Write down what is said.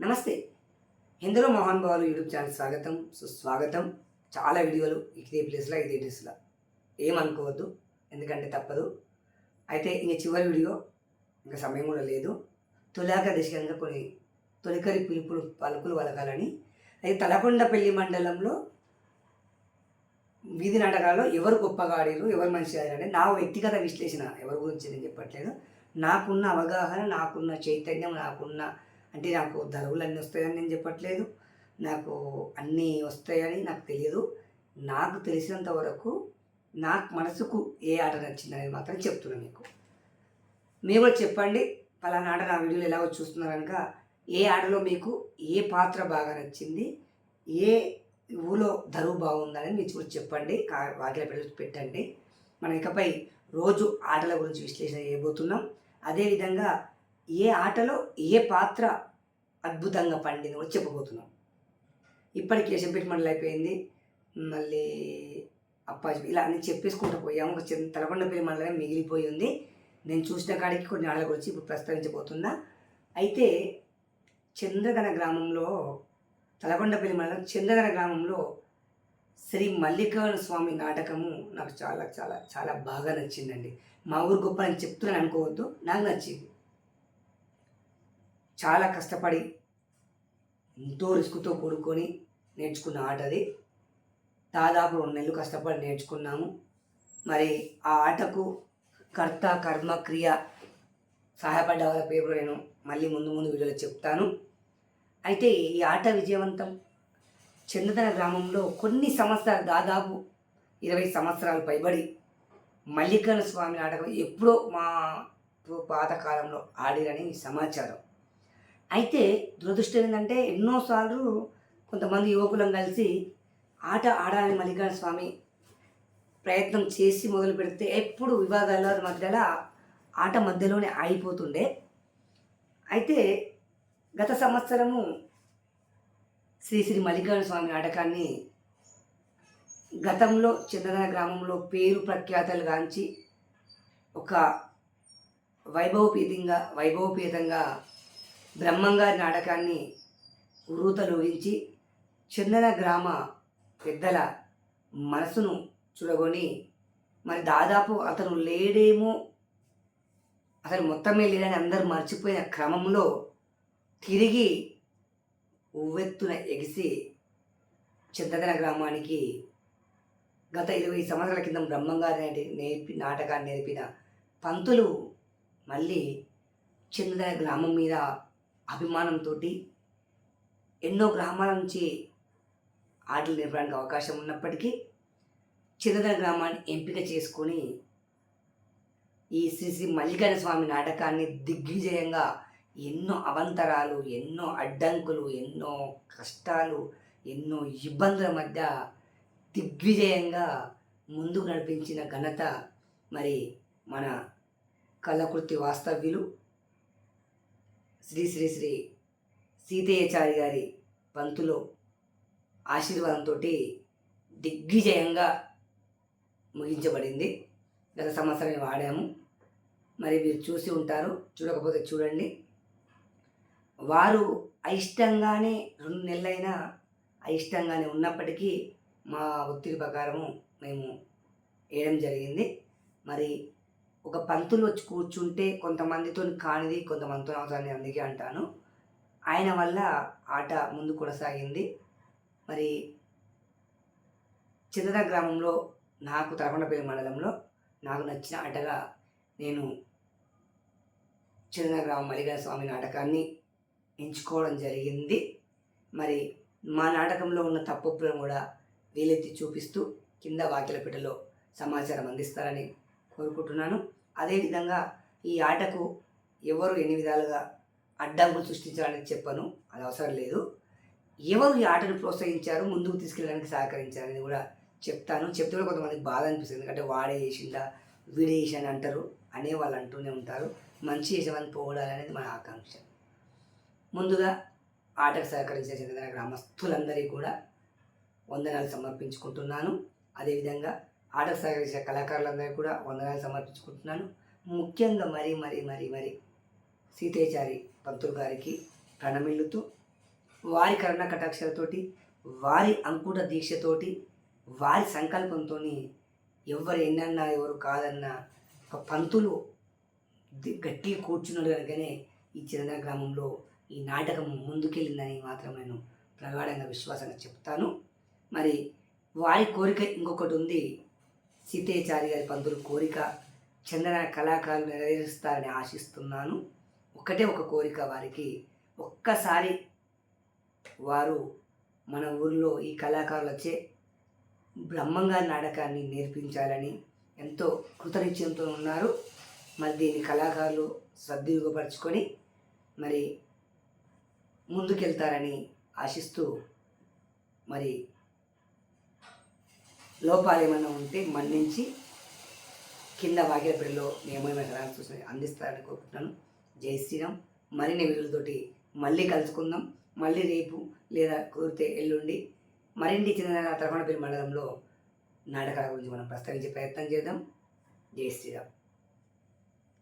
నమస్తే. హిందులో Mohan Babu YouTube channel స్వాగతం సుస్వాగతం. చాలా వీడియోలు ఇదే ప్లేస్లో ఇదే డ్రెస్లో ఏమనుకోవద్దు ఎందుకంటే తప్పదు. అయితే ఇంక చివరి వీడియో ఇంకా సమయం కూడా లేదు. తులాక దిశకంగా కొన్ని తొలికరి పిలుపులు పలుకులు వలకాలని అయితే తలకొండపల్లి మండలంలో వీధి నాటకాల్లో ఎవరు గొప్పగా ఆడారు ఎవరు మంచి ఆడారు నా వ్యక్తిగత విశ్లేషణ ఎవరి గురించి నేను చెప్పట్లేదు. నాకున్న అవగాహన నాకున్న చైతన్యం నాకున్న అంటే నాకు ధరవులు అన్నీ వస్తాయని నేను చెప్పట్లేదు. నాకు అన్నీ వస్తాయని నాకు తెలియదు నాకు తెలిసినంత వరకు నాకు మనసుకు ఏ ఆట నచ్చిందనేది మాత్రం చెప్తున్నాను మీకు. మీరు కూడా చెప్పండి పలానా ఆట నా వీడియోలు ఎలా చూస్తున్నారు కనుక ఏ ఆటలో మీకు ఏ పాత్ర బాగా నచ్చింది ఏ ఊళ్ళో ధరువు బాగుందని మీరు చూసి చెప్పండి కా- వాటిలో పెట్టి పెట్టండి. మనం ఇకపై రోజు ఆటల గురించి విశ్లేషణ చేయబోతున్నాం. అదేవిధంగా ఏ ఆటలో ఏ పాత్ర అద్భుతంగా పండింది కూడా చెప్పబోతున్నాం. ఇప్పటికి యశంపేట మండలి అయిపోయింది. మళ్ళీ అప్పాజీ ఇలా అన్ని చెప్పేసుకుంటూ పోయాము. ఒక చిన్న తలకొండపల్లి మండలం మిగిలిపోయి ఉంది. నేను చూసిన కాడికి కొన్ని ఆటల గురించి ఇప్పుడు ప్రస్తావించబోతున్నా. అయితే చంద్రగన గ్రామంలో తలకొండపల్లి మండలం చంద్రగన గ్రామంలో శ్రీ మల్లికార్జున స్వామి నాటకము నాకు చాలా చాలా చాలా బాగా నచ్చిందండి. మా ఊరు గొప్ప అని చెప్తున్నాను అనుకోవద్దు. నాకు నచ్చింది. చాలా కష్టపడి ఎంతో రిస్క్తో కూడుకొని నేర్చుకున్న ఆట అది. దాదాపు రెండు నెలలు కష్టపడి నేర్చుకున్నాము. మరి ఆ ఆటకు కర్త కర్మ క్రియ సహాయపడ్డ వాళ్ళ పేరు నేను మళ్ళీ ముందు ముందు వీడియోలో చెప్తాను. అయితే ఈ ఆట విజయవంతం చందన గ్రామంలో కొన్ని సంవత్సరాలు దాదాపు ఇరవై సంవత్సరాలు పైబడి మల్లికార్జున స్వామి నాటకం ఎప్పుడో మా పాతకాలంలో ఆడిరని సమాచారం. అయితే దురదృష్టం ఏంటంటే ఎన్నోసార్లు కొంతమంది యువకులం కలిసి ఆట ఆడాలని మల్లికార్జున స్వామి ప్రయత్నం చేసి మొదలు పెడితే ఎప్పుడు వివాదాల మధ్యలో ఆట మధ్యలోనే ఆగిపోతుండే. అయితే గత సంవత్సరము శ్రీ శ్రీ మల్లికార్జున స్వామి నాటకాన్ని గతంలో చంద్రన గ్రామంలో పేరు ప్రఖ్యాతలు గాంచి ఒక వైభవపేతంగా వైభవపేతంగా బ్రహ్మంగారి నాటకాన్ని ఉరూతలోగించి చందన గ్రామ పెద్దల మనసును చూడగొని మరి దాదాపు అతను లేడేమో అతను మొత్తమే లేదని అందరూ మర్చిపోయిన క్రమంలో తిరిగి ఉవ్వెత్తున ఎగిసి చింతదన గ్రామానికి గత ఇరవై సంవత్సరాల కింద బ్రహ్మంగారి నాటి నేర్పి నాటకాన్ని నేర్పిన పంతులు మళ్ళీ చింతదన గ్రామం మీద అభిమానంతో ఎన్నో గ్రామాల నుంచి ఆటలు నేర్పడానికి అవకాశం ఉన్నప్పటికీ చిన్నదన గ్రామాన్ని ఎంపిక చేసుకొని ఈ శ్రీ శ్రీ మల్లికార్జున స్వామి నాటకాన్ని దిగ్విజయంగా ఎన్నో అవంతరాలు ఎన్నో అడ్డంకులు ఎన్నో కష్టాలు ఎన్నో ఇబ్బందుల మధ్య దిగ్విజయంగా ముందుకు నడిపించిన ఘనత మరి మన కళకృతి వాస్తవ్యులు శ్రీ శ్రీ శ్రీ సీతయ్యచారి గారి పంతులు ఆశీర్వాదంతో దిగ్విజయంగా ముగించబడింది. గత సంవత్సరం వాడాము. మరి మీరు చూసి ఉంటారు చూడకపోతే చూడండి. వారు అయిష్టంగానే రెండు నెలలైనా అయిష్టంగానే ఉన్నప్పటికీ మా ఒత్తిడి ప్రకారము మేము వేయడం జరిగింది. మరి ఒక పంతులు వచ్చి కూర్చుంటే కొంతమందితో కానిది కొంతమందితో అవుతుంది అందుకే అంటాను. ఆయన వల్ల ఆట ముందు కొనసాగింది. మరి చిన్నద గ్రామంలో నాకు తలకొండపల్లి మండలంలో నాకు నచ్చిన ఆటగా నేను చంద్ర గ్రామం మలిగన స్వామి నాటకాన్ని ఎంచుకోవడం జరిగింది. మరి మా నాటకంలో ఉన్న తప్పులను కూడా వీలెత్తి చూపిస్తూ కింద వాకిలపీటలో సమాచారం అందిస్తారని కోరుకుంటున్నాను. అదేవిధంగా ఈ ఆటకు ఎవరు ఎన్ని విధాలుగా అడ్డంకులు సృష్టించాలని చెప్పను. అది అవసరం లేదు. ఎవరు ఈ ఆటను ప్రోత్సహించారు ముందుకు తీసుకెళ్ళడానికి సహకరించారని కూడా చెప్తాను. చెప్తే కూడా కొంతమందికి బాధ అనిపిస్తుంది. ఎందుకంటే వాడే చేసిందా వీడే చేసిందని అంటారు. అనేవాళ్ళు అంటూనే ఉంటారు. మంచి చేసేవాళ్ళని పోగొడాలనేది మన ఆకాంక్ష. ముందుగా ఆటకు సహకరించే చెందిన గ్రామస్తులందరికీ కూడా వందనాలు సమర్పించుకుంటున్నాను. అదేవిధంగా ఆటకు సహకరించే కళాకారులందరికీ కూడా వందనాలు సమర్పించుకుంటున్నాను. ముఖ్యంగా మరీ మరీ మరీ మరీ సీతేచారి పంతులు గారికి ప్రణమిల్లుతూ వారి కరుణ కటాక్షలతోటి వారి అంకుట దీక్షతోటి వారి సంకల్పంతో ఎవరు ఎన్నన్నా ఎవరు కాదన్నా ఒక పంతులు గట్టి గట్టిగా కూర్చున్నాడు కనుకనే ఈ చిన్న గ్రామంలో ఈ నాటకం ముందుకెళ్ళిందని మాత్రం నేను ప్రగాఢంగా విశ్వాసంగా చెప్తాను. మరి వారి కోరిక ఇంకొకటి ఉంది. సీతేచారి గారి పంతులు కోరిక చందన కళాకారులు నెరవేరుస్తారని ఆశిస్తున్నాను. ఒకటే ఒక కోరిక వారికి. ఒక్కసారి వారు మన ఊరిలో ఈ కళాకారులు వచ్చే బ్రహ్మంగా నాటకాన్ని నేర్పించాలని ఎంతో కృతనిశ్చయంతో ఉన్నారు. మరి దీన్ని కళాకారులు సద్వినియోగపరచుకొని మరి ముందుకెళ్తారని ఆశిస్తూ మరి లోపాలు ఏమైనా ఉంటే మన్నించి కింద వాకిలపల్లిలో నియమమైన సలహాలు సూచన అందిస్తారని కోరుకుంటున్నాను. జై శ్రీరామ్. మరిన్ని వీరులతోటి మళ్ళీ కలుసుకుందాం. మళ్ళీ రేపు లేదా కుదిరితే ఎల్లుండి మరిన్ని చిన్న తరకొండపల్లి మండలంలో నాటకాల గురించి మనం ప్రస్తావించే ప్రయత్నం చేద్దాం. జై శ్రీరామ్.